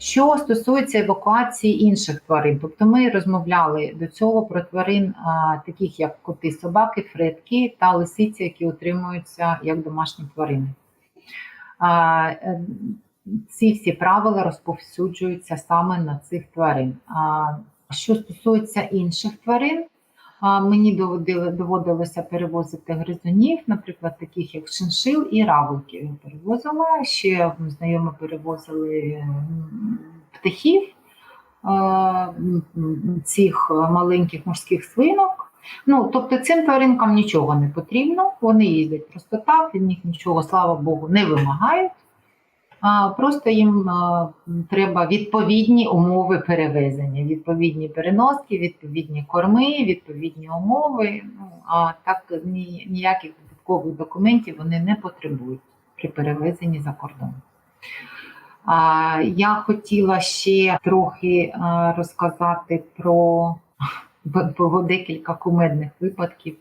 Що стосується евакуації інших тварин, тобто ми розмовляли до цього про тварин, а, таких як коти, собаки, фредки та лисиці, які утримуються як домашні тварини. А, е, ці всі правила розповсюджуються саме на цих тварин. А, що стосується інших тварин, мені доводилося перевозити гризунів, наприклад, таких як шиншил і равликів. Перевозила. Ще знайомі перевозили птахів, е, цих маленьких морських свинок. Ну, тобто цим тваринкам нічого не потрібно, вони їздять просто так, від них нічого, слава Богу, не вимагають. Просто їм треба відповідні умови перевезення, відповідні переноски, відповідні корми, відповідні умови. Ну, а так ніяких додаткових документів вони не потребують при перевезенні за кордон. Я хотіла ще трохи розказати про декілька кумедних випадків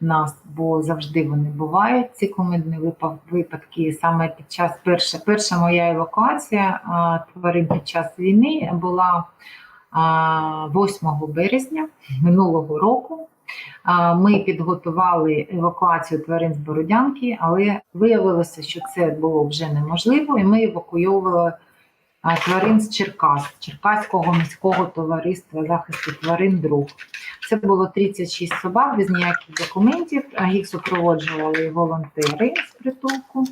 нас, бо завжди вони бувають. Ці кумедні випадки саме під час перша, перша моя евакуація тварин під час війни була 8 березня минулого року. Ми підготували евакуацію тварин з Бородянки, але виявилося, що це було вже неможливо, і ми евакуйовували тварин з Черкас, Черкаського міського товариства захисту тварин друг. Це було 36 собак без ніяких документів. Їх супроводжували волонтери з притулку.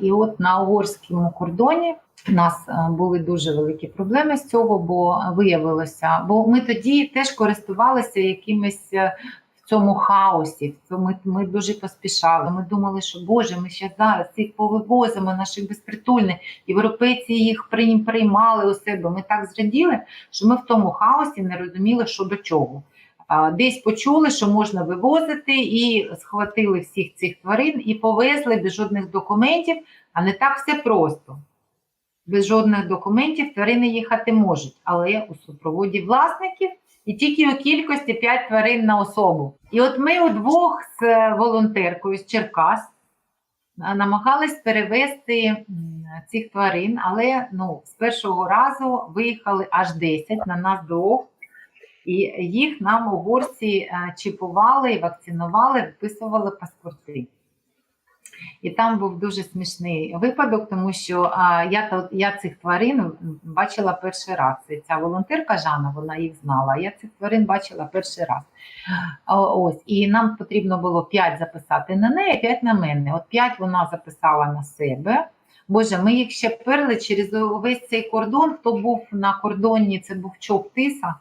І от на угорському кордоні у нас були дуже великі проблеми з цього, бо виявилося, бо ми тоді теж користувалися якимись е, в цьому хаосі. Ми, ми дуже поспішали. Ми думали, що Боже, ми ще зараз їх повивозимо, наших безпритульних. Європейці їх приймали у себе. Ми так зраділи, що ми в тому хаосі не розуміли, що до чого. Десь почули, що можна вивозити, і схватили всіх цих тварин і повезли без жодних документів, а не так все просто. Без жодних документів тварини їхати можуть, але у супроводі власників і тільки у кількості 5 тварин на особу. І от ми удвох з е, волонтеркою з Черкас а, намагались перевезти цих тварин, але ну, з першого разу виїхали аж 10 на нас двох. І їх нам угорці е, чіпували, вакцинували, виписували паспорти. І там був дуже смішний випадок, тому що а, я, я цих тварин бачила перший раз. І ця волонтерка Жанна, вона їх знала. Я цих тварин бачила перший раз. Ось, і нам потрібно було 5 записати на неї, 5 на мене. От 5 вона записала на себе. Боже, ми їх ще перли через увесь цей кордон. Хто був на кордоні, це був чоп тиса. А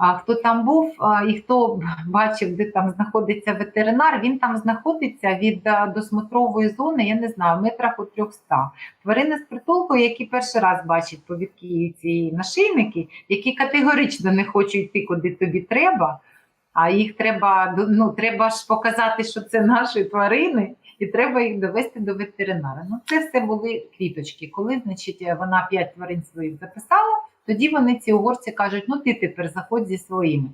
хто там був і хто бачив, де там знаходиться ветеринар, він там знаходиться від досмотрової зони, я не знаю, метрах у 300. Тварини з притулку, які перший раз бачать повідки ці нашийники, які категорично не хочуть йти, куди тобі треба. А їх треба ну, треба ж показати, що це наші тварини, і треба їх довести до ветеринара. Ну, це все були квіточки. Коли, значить, вона п'ять тварин своїх записала, тоді вони ці угорці кажуть: ну ти тепер заходь зі своїми.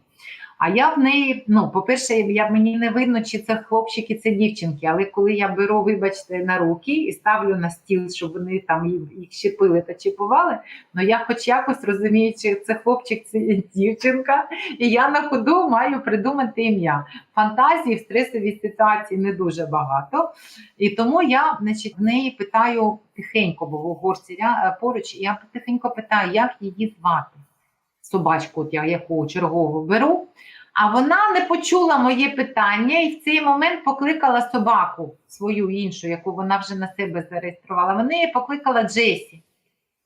А я в неї, ну, по-перше, я, мені не видно, чи це хлопчики, це дівчинки, але коли я беру, вибачте, на руки і ставлю на стіл, щоб вони там їх, щепили та чіпували, ну я хоч якось розумію, чи це хлопчик, це дівчинка, і я на ходу маю придумати ім'я. Фантазії в стресовій ситуації не дуже багато. І тому я значить, в неї питаю тихенько, бо в угорці поруч, я тихенько питаю, як її звати. Собачку, от я яку чергову беру. А вона не почула моє питання і в цей момент покликала собаку свою іншу, яку вона вже на себе зареєструвала. Вона її покликала Джесі.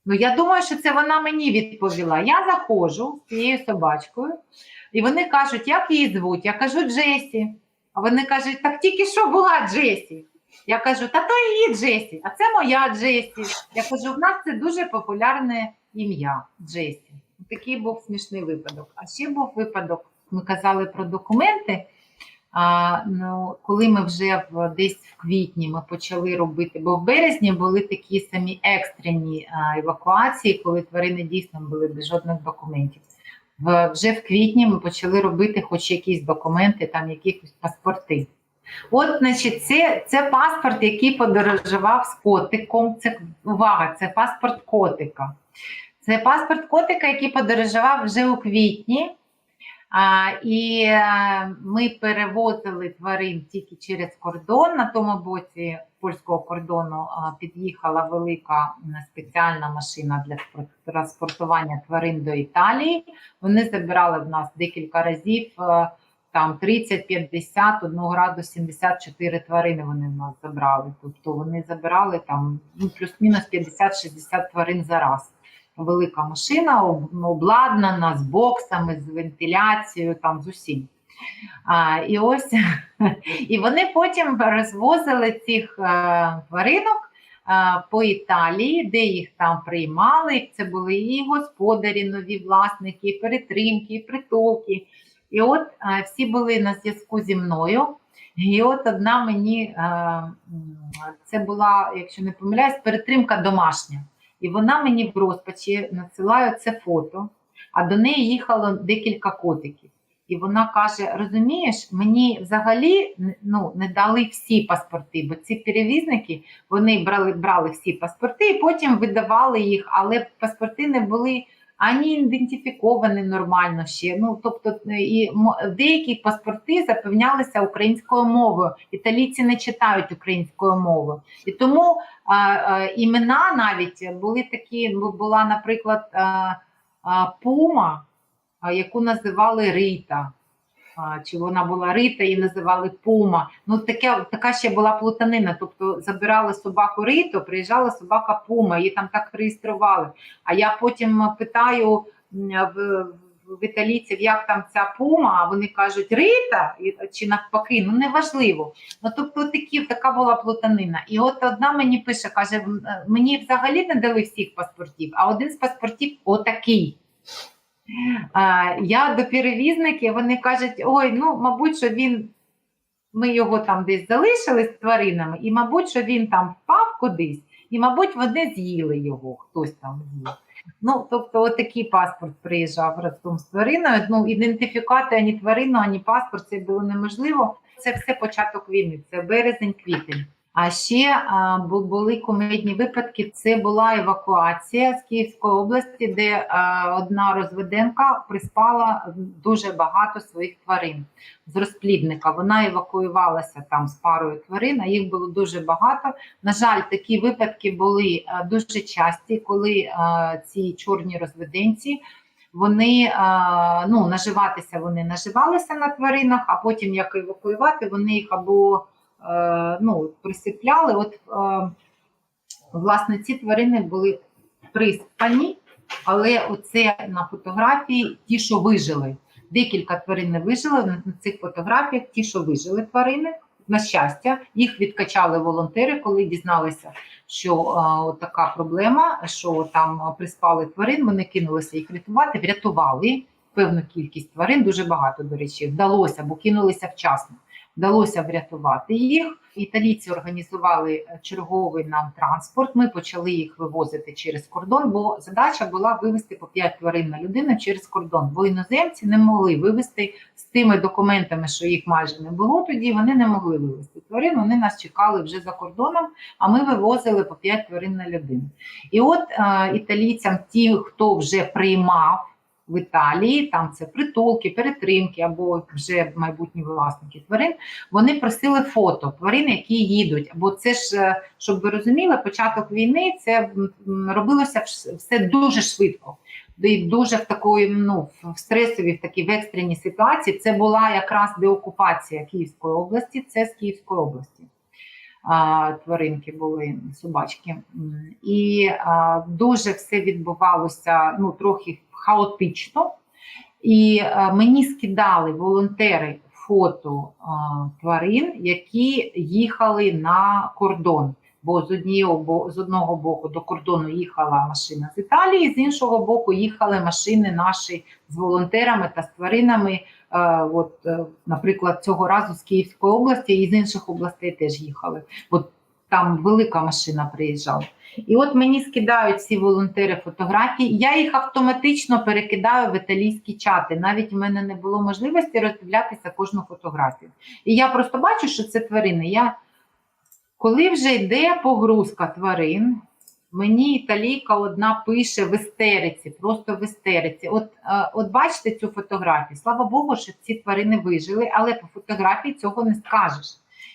Ну, я думаю, що це вона мені відповіла. Я заходжу з цією собачкою, і вони кажуть, як її звуть? Я кажу Джесі. А вони кажуть, так тільки що була Джесі. Я кажу, та то її Джесі, а це моя Джесі. Я кажу, в нас це дуже популярне ім'я Джесі. Такий був смішний випадок. А ще був випадок, ми казали про документи. А, ну, коли ми вже в, десь в квітні ми почали робити, бо в березні були такі самі екстрені а, евакуації, коли тварини дійсно були без жодних документів. В, вже в квітні ми почали робити хоч якісь документи, там якісь паспорти. От, значить, це, це паспорт, який подорожував з котиком. Це увага, це паспорт котика. Це паспорт котика, який подорожував вже у квітні. А, і е, ми перевозили тварин тільки через кордон. На тому боці польського кордону а, під'їхала велика спеціальна машина для транспортування тварин до Італії. Вони забирали в нас декілька разів. е, Там 30, 50, одного разу 74 тварини вони в нас забрали. Тобто вони забирали там ну, плюс-мінус 50-60 тварин за раз велика машина, обладнана з боксами, з вентиляцією, там з усім. А, і ось і вони потім розвозили цих е, тваринок е, по Італії, де їх там приймали. Це були і господарі, нові власники, і перетримки, і притулки. І от е, всі були на зв'язку зі мною. І от одна мені це була, якщо не помиляюсь, перетримка домашня. І вона мені в розпачі надсилає це фото, а до неї їхало декілька котиків. І вона каже: розумієш, мені взагалі ну, не дали всі паспорти, бо ці перевізники вони брали, брали всі паспорти і потім видавали їх, але паспорти не були ані ідентифіковані нормально ще. Ну, тобто, і м- деякі паспорти запевнялися українською мовою. Італійці не читають українською мовою. І тому імена навіть були такі, бу- була, наприклад, а, а, Пума, яку називали Рита. Чи вона була Рита, її називали Пума. Ну, таке, така ще була плутанина. Тобто забирали собаку Риту, приїжджала собака Пума, її там так реєстрували. А я потім питаю в, в італійців, як там ця пума, а вони кажуть Рита чи навпаки, ну неважливо. Ну тобто такі, така була плутанина. І от одна мені пише, каже: е, мені взагалі не дали всіх паспортів, а один з паспортів отакий. А, я до перевізників, вони кажуть, ой, ну, мабуть, що він. Ми його там десь залишили з тваринами, і, мабуть, що він там впав кудись, і, мабуть, вони з'їли його, хтось там з'їв. Ну, тобто, отакий паспорт приїжджав разом з твариною. Ну, ідентифікати ані тварину, ані паспорт це було неможливо. Це все початок війни, це березень-квітень. А ще були кумедні випадки. Це була евакуація з Київської області, де одна розведенка приспала дуже багато своїх тварин з розплідника. Вона евакуювалася там з парою тварин, а їх було дуже багато. На жаль, такі випадки були дуже часті, коли ці чорні розведенці. Вони ну, наживатися вони наживалися на тваринах, а потім як евакуювати, вони їх або ну, присипляли. От, е, власне, ці тварини були приспані, але оце на фотографії ті, що вижили. Декілька тварин не вижили. На цих фотографіях ті, що вижили тварини, на щастя, їх відкачали волонтери, коли дізналися, що е, от така проблема, що там е, приспали тварин. Вони кинулися їх рятувати, врятували певну кількість тварин, дуже багато, до речі, вдалося, бо кинулися вчасно. Вдалося врятувати їх. Італійці організували е, черговий нам транспорт. Ми почали їх вивозити через кордон, бо задача була вивезти по 5 тварин на людину через кордон. Бо іноземці не могли вивезти з тими документами, що їх майже не було тоді. Вони не могли вивезти тварин. Вони нас чекали вже за кордоном, а ми вивозили по 5 тварин на людину. І от е, італійцям, ті, хто вже приймав в Італії, там це притулки, перетримки або вже майбутні власники тварин. Вони просили фото тварин, які їдуть. Бо це ж, е, щоб ви розуміли, початок війни це робилося все дуже швидко. І дуже в такої, ну, в стресовій, в такій в екстреній ситуації. Це була якраз деокупація Київської області, це з Київської області. А, тваринки були собачки. І а, дуже все відбувалося ну, трохи хаотично. І е, мені скидали волонтери фото е, тварин, які їхали на кордон. Бо з однієї з одного боку до кордону їхала машина з Італії, з іншого боку їхали машини наші з волонтерами та з тваринами. Е, От, наприклад, цього разу з Київської області і з інших областей теж їхали. От там велика машина приїжджала. І от мені скидають ці волонтери фотографії. Я їх автоматично перекидаю в італійські чати. Навіть в мене не було можливості роздивлятися кожну фотографію. І я просто бачу, що це тварини. Я... Коли вже йде погрузка тварин, мені італійка одна пише в істериці, просто в істериці. От, е, от бачите цю фотографію. Слава Богу, що ці тварини вижили, але по фотографії цього не скажеш.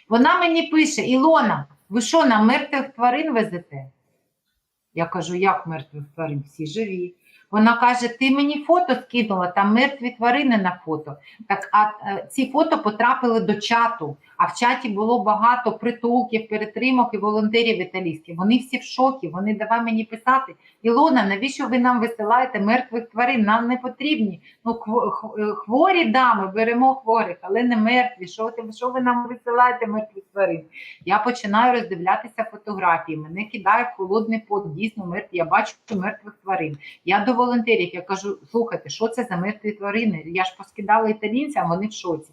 Вона мені пише: Ілона, ви що, на мертвих тварин везете? Я кажу, як мертвих тварин? Всі живі. Вона каже: Ти мені фото скинула, там мертві тварини на фото. Так, а е, ці фото потрапили до чату. А в чаті було багато притулків, перетримок і волонтерів італійських. Вони всі в шокі. Вони давай мені писати. Ілона, навіщо ви нам висилаєте мертвих тварин? Нам не потрібні. Ну, е, хворі да, ми беремо хворих, але не мертві. Що, що ви нам висилаєте мертвих тварин? Я починаю роздивлятися фотографії. Мене кидає в холодний пот. Дійсно мертві. Я бачу мертвих тварин. Я волонтерів я кажу: слухайте, що це за мертві тварини? Я ж поскидала італійцям, вони в шоці.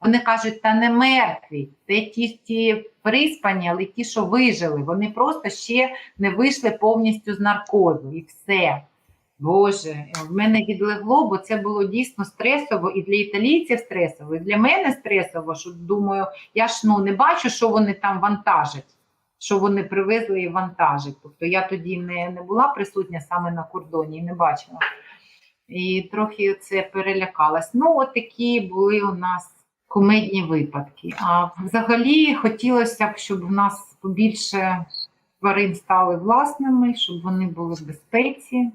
Вони кажуть, та не мертві, це ті, ті приспані, але ті, що вижили. Вони просто ще не вийшли повністю з наркозу і все. Боже, в мене відлегло, бо це було дійсно стресово і для італійців стресово, і для мене стресово, що думаю, я ж ну не бачу, що вони там вантажать, що вони привезли і вантажать. Тобто я тоді не, не була присутня саме на кордоні і не бачила. І трохи це перелякалась. Ну, от такі були у нас кумедні випадки. А взагалі хотілося б, щоб в нас побільше тварин стали власними, щоб вони були в безпеці,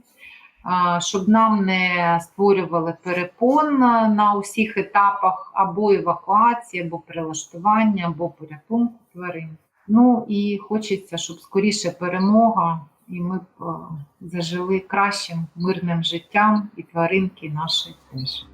щоб нам не створювали перепон на усіх етапах або евакуації, або прилаштування, або порятунку тварин. Ну і хочеться, щоб скоріше перемога, і ми б е, зажили кращим мирним життям, і тваринки наші теж.